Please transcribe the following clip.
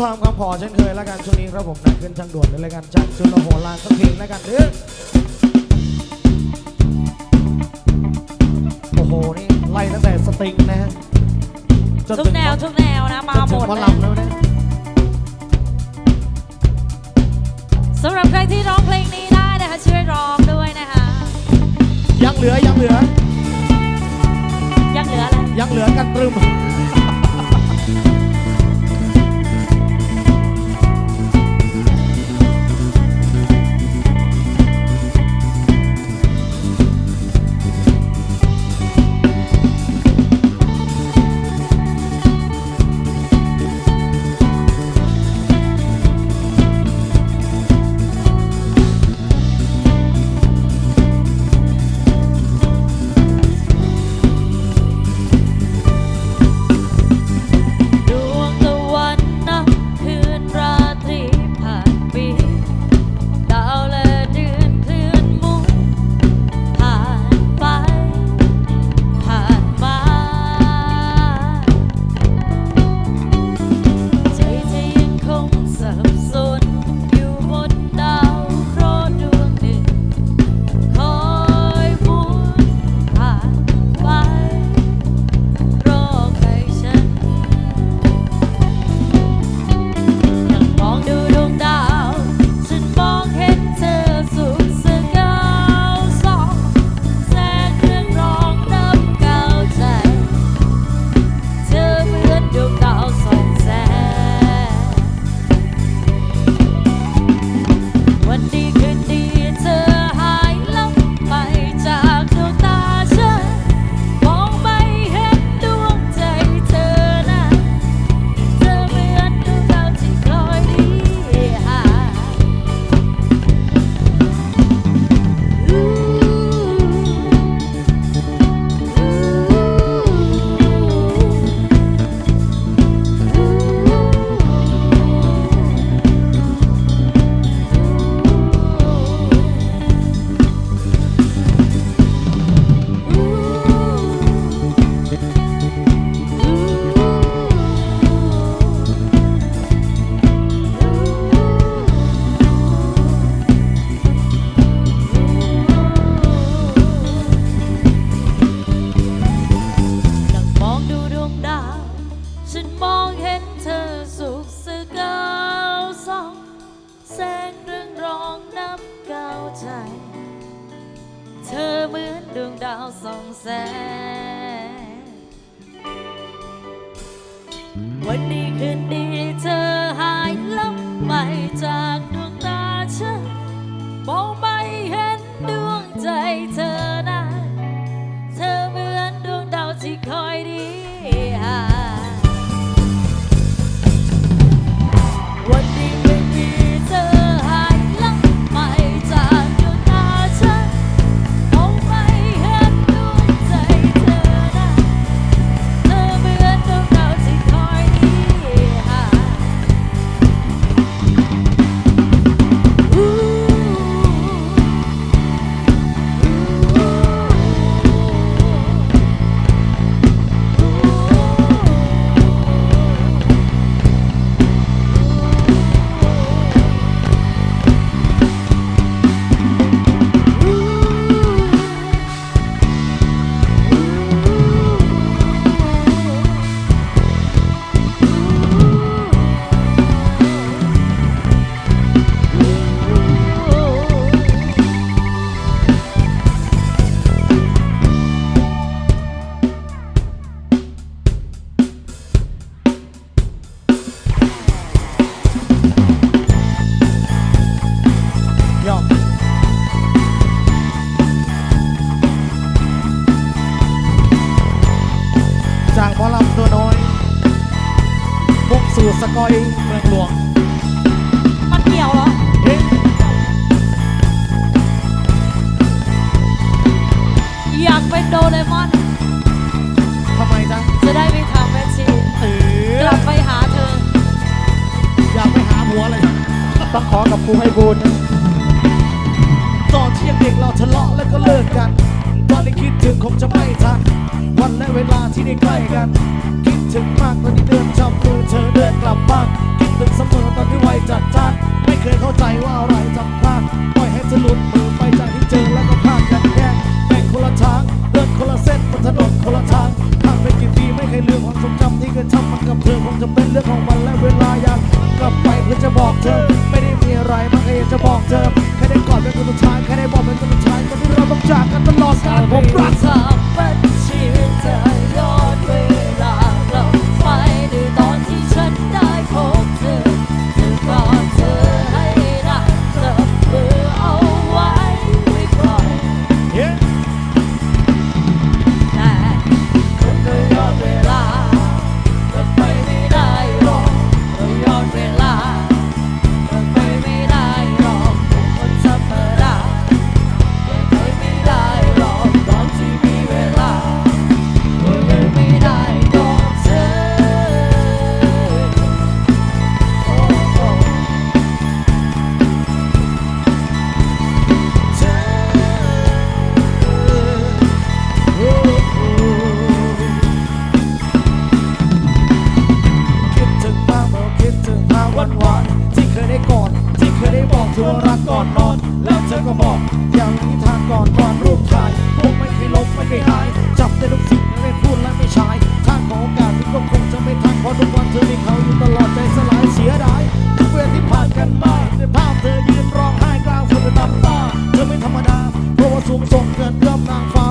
ตามคำขอเช่นเคยแล้วกันช่วงนี้ครับผมนะขึ้นทางด่วนเลยแล้วกันจากจุลโหรานสักเพลงแล้วกันเด้อโอ้โหนี่ไล่ตั้งแต่สตริงนะฮะจนทุกถึงแนวทุกแนวนะ มาหมดจนถึงพอเลยลำแล้วนะสำหรับใครที่ร้องเพลงนี้ได้นะคะช่วยร้องด้วยนะคะ ยังเหลือยังเหลือยังเหลืออะไรยังเหลือกันตรึม ฉันมองเห็นเธอสุขสกาวสองแสงเรืองรองนับเก่าใจ เธอเหมือนดวงดาวส่องแสง วันนี้คืนดีเธอหายลับไปจาก กอยเมืองหลวง มันเกี่ยวเหรอเฮ้ยอยากเป็นโดเรมอน ทำไมจ๊ะจะได้ไปทำแมชชีนเออกลับไปหาเธอ อยากไปหาผัวเลยจ๊ะต้องขอกับครูให้บูญตอนที่ยังเด็กเราทะเลาะแล้วก็เลิกกัน ตอนนี้คิดถึงคงจะไม่ทัน วันและเวลาที่ได้ใกล้กันคิด ถึงมากตอนนี้เดินจับมือเธอเดินกลับบ้านคิดถึงเสมอตอนที่ไวจัดจ้านไม่เคยเข้าใจว่าอะไรจำพลาดปล่อยให้เธอหลุดมือไปจากที่เจอแล้วก็พลาดกันแยกแบ่งคนละทางเดินคนละเส้นบนถนนคนละทางผ่านไปกี่ปีไม่เคยลืมความทรงจำที่เคยทำมันกับเธอคงจะเป็นเรื่องของวันและเวลาอยากกลับไปเพื่อจะบอกเธอ ไม่ได้มีอะไรมากแค่อยากจะบอกเธอแค่ได้กอดเป็นคนสุดท้าย บอกเธอว่ารักก่อนนอน แล้วเธอก็บอกอย่างนิทานก่อนก่อนรูปถ่ายผมไม่เคยลบไม่เคยหาย จับได้ทุกสิ่งไม่พูดและไม่ใช้ทาขอโอกาสที่ก็คงจะไม่ทันเพราะทุกวันเธอมีเขาอยู่ตลอดใจสลายเสียดายทุกเวลาที่ผ่านกันมาในภาพเธอยืนร้องไห้กลางฝนน้ำตาเธอไม่ธรรมดาเพราะว่าสูงส่งเกินเอื้อมนางฟ้า